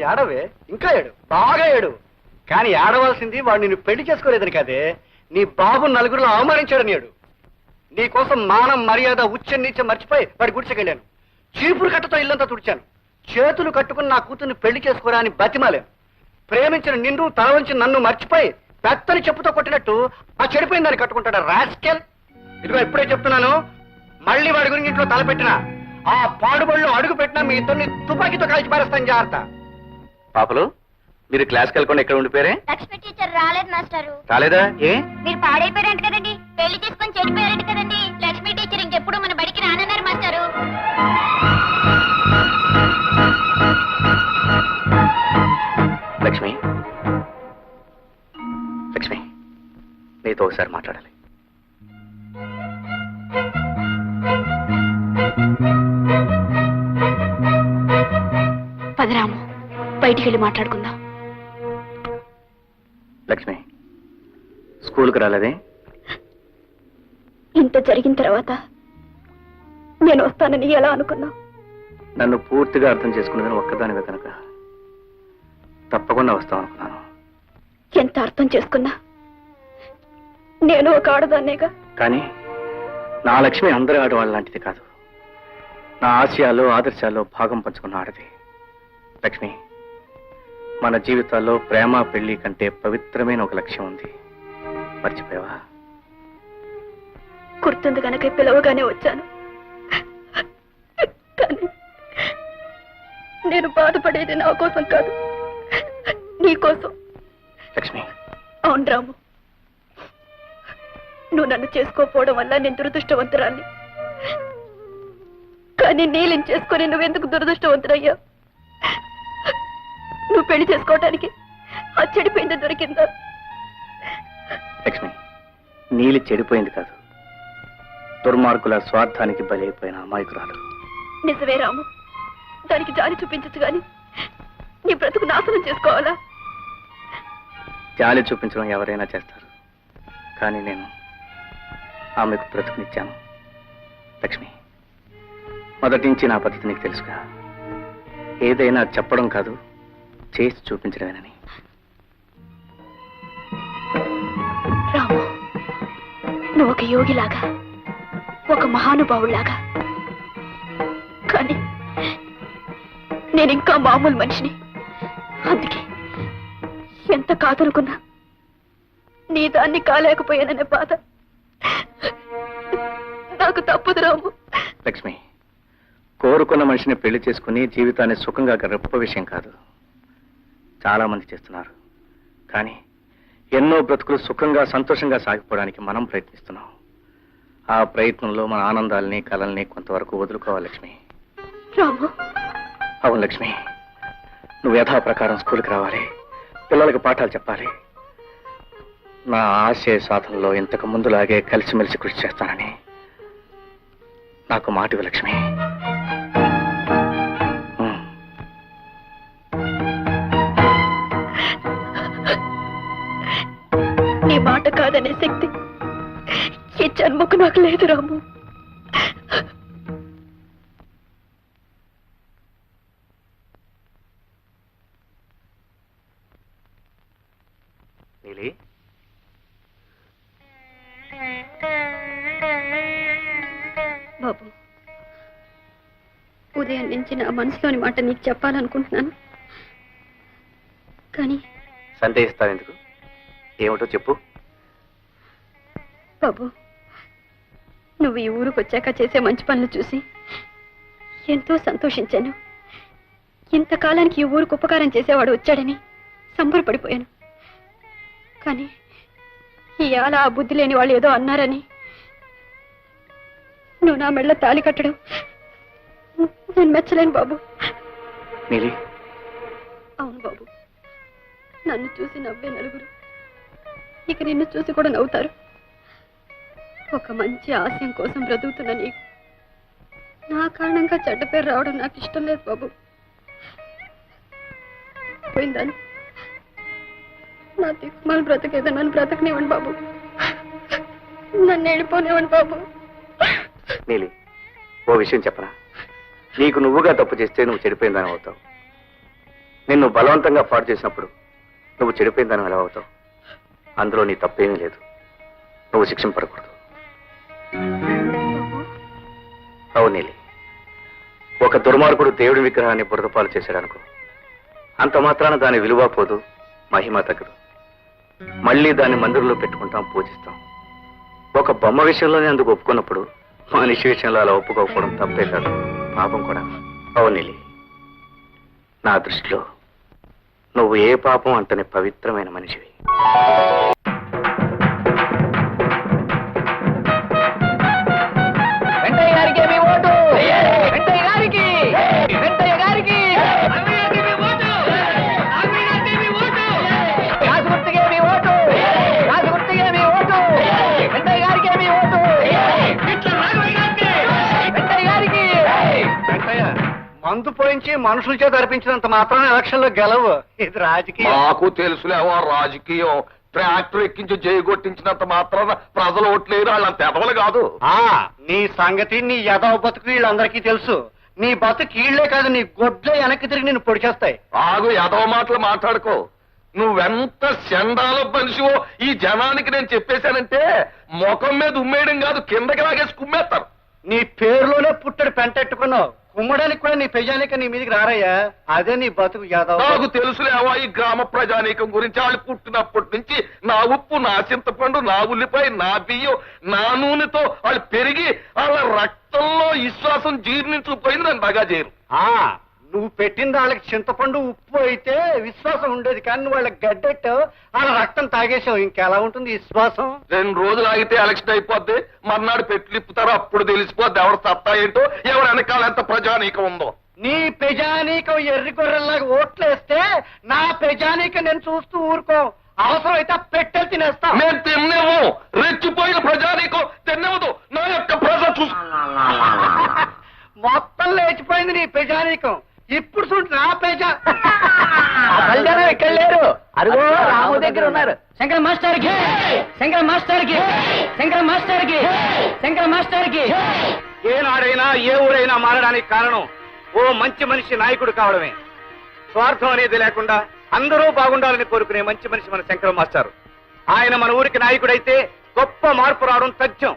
ఏడవే ఇంకా ఏడు. బాగా ఏడు. కానీ ఏడవలసింది వాడు నిన్ను పెళ్ళి చేసుకోలేదని కదే. నీ బాబు నలుగురిలో అవమానించాడని ఏడు. నీ కోసం మానం మర్యాద ఉచ్చ నీచ మర్చిపోయి వాడి గుడిసెకెళ్ళాను చీపురు కట్టతో ఇల్లంతా తుడిచాను. చేతులు కట్టుకుని నా కూతుర్ని పెళ్ళి చేసుకోరా అని బతిమాలేను. ప్రేమించిన నిన్ను తల వంచి నన్ను మర్చిపోయి పెత్తని చెప్పుతో కొట్టినట్టు ఆ చెడిపోయిన దాన్ని కట్టుకుంటాడా రాస్కెల్. ఇదిగో ఇప్పుడే చెప్తున్నాను మళ్ళీ వాడి గురించి ఇంట్లో తలపెట్టినా. ఆ పాడుబడిలో అడుగు పెట్టినా మీ ఇద్దరిని తుపాకీతో కలిసి పారేస్తాను జాగ్రత్త. పాపలు మీరు క్లాస్కి వెళ్ళకుండా ఎక్కడ ఉండిపోయారే? లక్ష్మి టీచర్ రాలేదు మాస్టారు. రాలేదా? ఏ? మీరు పాడైపోయారంట కదండి. పెళ్ళి చేసుకొని చెడిపోయారంట కదండి. లక్ష్మి టీచర్ ఇంకెప్పుడు మన బడికి రానన్నారు మాస్టారు. లక్ష్మి. లక్ష్మి నీతో ఒకసారి మాట్లాడాలి. పదరాము. బయటికి వెళ్ళి మాట్లాడుకుందాం. లక్ష్మి స్కూల్కి రాలేదే? ఇంత జరిగిన తర్వాత నేను వస్తానని ఎలా అనుకున్నా నన్ను పూర్తిగా అర్థం చేసుకున్నదని ఒక్కదానివే కనుక. తప్పకుండా వస్తాం అనుకున్నాను. ఎంత అర్థం చేసుకున్నా? నేను ఒక ఆడదాన్నేగా? కానీ నా లక్ష్మి అందరి ఆడవాళ్ళ లాంటిది కాదు. నా ఆశయాలు ఆదర్శాల్లో భాగం పంచుకున్న ఆడది. లక్ష్మి మన జీవితాల్లో ప్రేమ పెళ్ళి కంటే పవిత్రమైన ఒక లక్ష్యం ఉంది. మర్చిపోయావా? గుర్తుంది కనుక పిలవగానే వచ్చాను. కానీ నేను బాధపడేది నా కోసం కాదు. నీ కోసం. లక్ష్మి. అవును రాము. నువ్వు నన్ను చేసుకోకపోవడం వల్ల నేను దురదృష్టవంతురాన్ని కానీ నీళ్ళని చేసుకొని నువ్వెందుకు దురదృష్టవంతుడయ్యా? నువ్వు పెళ్ళి చేసుకోవటానికి ఆ చెడిపోయింది దొరికిందా? లక్ష్మి నీలి చెడిపోయింది కాదు. దుర్మార్గుల స్వార్థానికి బలైపోయిన అమాయకురాలు. నిజమే రాము. దానికి జాలి చూపించచ్చు గాని నీ బ్రతుకు నాశనం చేసుకోవాలా? జాలి చూపించడం ఎవరైనా చేస్తారు. కానీ నేను ఆమెకు బ్రతుకునిచ్చాను. లక్ష్మి మొదటి నుంచి నా పద్ధతి నీకు తెలుసుగా. ఏదైనా చెప్పడం కాదు చేసి చూపించడమేనని. రాము నువ్వు ఒక యోగిలాగా ఒక మహానుభావులాగా కానీ నేను ఇంకా మామూలు మనిషిని. అందుకే ఎంత కాదనుకున్నా నీ దాన్ని కాలేకపోయాననే బాధ. నాకు తప్పదు రాము. లక్ష్మి కోరుకున్న మనిషిని పెళ్ళి చేసుకుని జీవితాన్ని సుఖంగా గొప్ప విషయం కాదు. చాలా మంది చేస్తున్నారు. కానీ ఎన్నో బ్రతుకులు సుఖంగా సంతోషంగా సాగిపోవడానికి మనం ప్రయత్నిస్తున్నాం. ఆ ప్రయత్నంలో మన ఆనందాల్ని కలల్ని కొంతవరకు వదులుకోవాలి లక్ష్మి. అవును లక్ష్మి. నువ్వు యథా ప్రకారం స్కూల్కి రావాలి. పిల్లలకు పాఠాలు చెప్పాలి. నా ఆశయ సాధనలో ఇంతకు ముందులాగే కలిసిమెలిసి కృషి చేస్తానని నాకు మాటివి లక్ష్మి. మాట కాదనే శక్తి ఈ జన్మకు నాకు లేదు రాము. నీలి. బాబు ఉదయం నుంచి నా మనసులోని మాట నీకు చెప్పాలనుకుంటున్నాను. కానీ సందేహిస్తావు ఎందుకు ఏమిటో చెప్పు. బాబు నువ్వు ఈ ఊరికి వచ్చాక చేసే మంచి పనులు చూసి ఎంతో సంతోషించాను. ఇంతకాలానికి ఈ ఊరికి ఉపకారం చేసేవాడు వచ్చాడని సంబరపడిపోయాను. కానీ ఇవాళ ఆ బుద్ధి లేని వాళ్ళు ఏదో అన్నారని నువ్వు నా మెళ్ళ తాళి కట్టడం నేను మెచ్చలేను బాబు. అవును బాబు. నన్ను చూసి నవ్వే నలుగురు. ఇక నిన్ను చూసి కూడా నవ్వుతారు. ఒక మంచి ఆశయం కోసం బ్రతుకుతున్న నీకు. నా కారణంగా చెడ్డ పేరు రావడం నాకు ఇష్టం లేదు బాబు. పోయిందని? నా దిక్కుమాల బ్రతకేదో నన్ను బ్రతకనివ్వండి బాబు. నన్ను వెళ్ళిపోనివ్వండి బాబు. నీలి ఓ విషయం చెప్పరా నీకు నువ్వుగా తప్పు చేస్తే నువ్వు చెడిపోయిందని అవుతావు. నిన్ను బలవంతంగా పాడు చేసినప్పుడు నువ్వు చెడిపోయిందని ఎలా అవుతావు? అందులో నీ తప్పేమీ లేదు. నువ్వు శిక్షణ పడకూడదు నీలి. ఒక దుర్మార్గుడు దేవుడి విగ్రహాన్ని బురదపాలు చేశాడనుకో. అంత మాత్రాన దాని విలువ పోదు మహిమ తగ్గదు. మళ్ళీ దాన్ని మందిరంలో పెట్టుకుంటాం పూజిస్తాం. ఒక బొమ్మ విషయంలోనే అందుకు ఒప్పుకున్నప్పుడు మనిషి విషయంలో అలా ఒప్పుకోకపోవడం తప్పే కాదు. పాపం కూడా. అవునిలి నీలి నా దృష్టిలో నువ్వు ఏ పాపం అంతని పవిత్రమైన మనిషివి. మందు పోయించి మనుషుల చేత అర్పించినంత మాత్రం ఎలక్షన్లో గెలవు. ఇది రాజకీయం. మాకు తెలుసులేవో రాజకీయం. ట్రాక్టర్ ఎక్కించి జయగొట్టించినంత మాత్రాన ప్రజలు ఓట్లేరు వాళ్ళంత ఎదవలు కాదు. ఆ నీ సంగతి నీ యదవ బతుకు వీళ్ళందరికీ తెలుసు. నీ బతుకు కీళ్ళే కాదు నీ గొడ్లే వెనక్కి తిరిగి నిన్ను పొడిచేస్తాయి. ఆగు ఎదవ మాటలు మాట్లాడుకో. నువ్వెంత చండాల మనిషివో ఈ జనానికి నేను చెప్పేశానంటే ముఖం మీద ఉమ్మేయడం కాదు కిందకి లాగేసి కుమ్మేస్తారు. నీ పేరులోనే పుట్టడు పెంటెట్టుకున్నావు. కుమ్మడానికి కూడా నీ పెజానిక నీ మీదకి రారయ్యా. అదే నీ బతుకు యాదవ్. నాకు తెలుసులేవా ఈ గ్రామ ప్రజానీకం గురించి వాళ్ళు పుట్టినప్పటి నుంచి నా ఉప్పు నా చింతపండు నా ఉల్లిపాయ నా బియ్యం నా నూనెతో వాళ్ళు పెరిగి వాళ్ళ రక్తంలో విశ్వాసం జీర్ణించుకుపోయింది నన్ను బాగా చేయరు ఆ నువ్వు పెట్టిన వాళ్ళకి చింతపండు ఉప్పు అయితే విశ్వాసం ఉండేది కానీ నువ్వు వాళ్ళకి గడ్డెట్టు వాళ్ళ రక్తం తాగేసావు. ఇంకెలా ఉంటుంది విశ్వాసం? రెండు రోజులు ఆగితే ఎలక్షన్ అయిపోద్ది. మర్నాడు పెట్లు ఇప్పుతారో అప్పుడు తెలిసిపోద్ది. ఎవరు సత్తా ఏంటో ఎవరు వెనకాల ఎంత ప్రజానీకం ఉందో. నీ పెజానీకం ఎర్రి గొర్రెల్లాగా ఓట్లేస్తే నా పెజానీకం నేను చూస్తూ ఊరుకో. అవసరం అయితే పెట్టెలు తినేస్తా. మేము తిన్నేము. రెచ్చిపోయిన ప్రజానీకం తిన్నవదు నా యొక్క ప్రజ చూసు మొత్తం లేచిపోయింది నీ పెజానీకం ఇప్పుడు చూడు నా పెజా. ఇక్కడ లేరు. అదిగో రాము దగ్గర ఉన్నారు. శంకర మాస్టర్కి శంకర మాస్టర్కి శంకర మాస్టర్కి శంకర మాస్టర్కి ఏనాడైనా ఏ ఊరైనా మారడానికి కారణం ఓ మంచి మనిషి నాయకుడు కావడమే. స్వార్థం అనేది లేకుండా అందరూ బాగుండాలని కోరుకునే మంచి మనిషి మన శంకర మాస్టారు. ఆయన మన ఊరికి నాయకుడైతే గొప్ప మార్పు రావడం తథ్యం.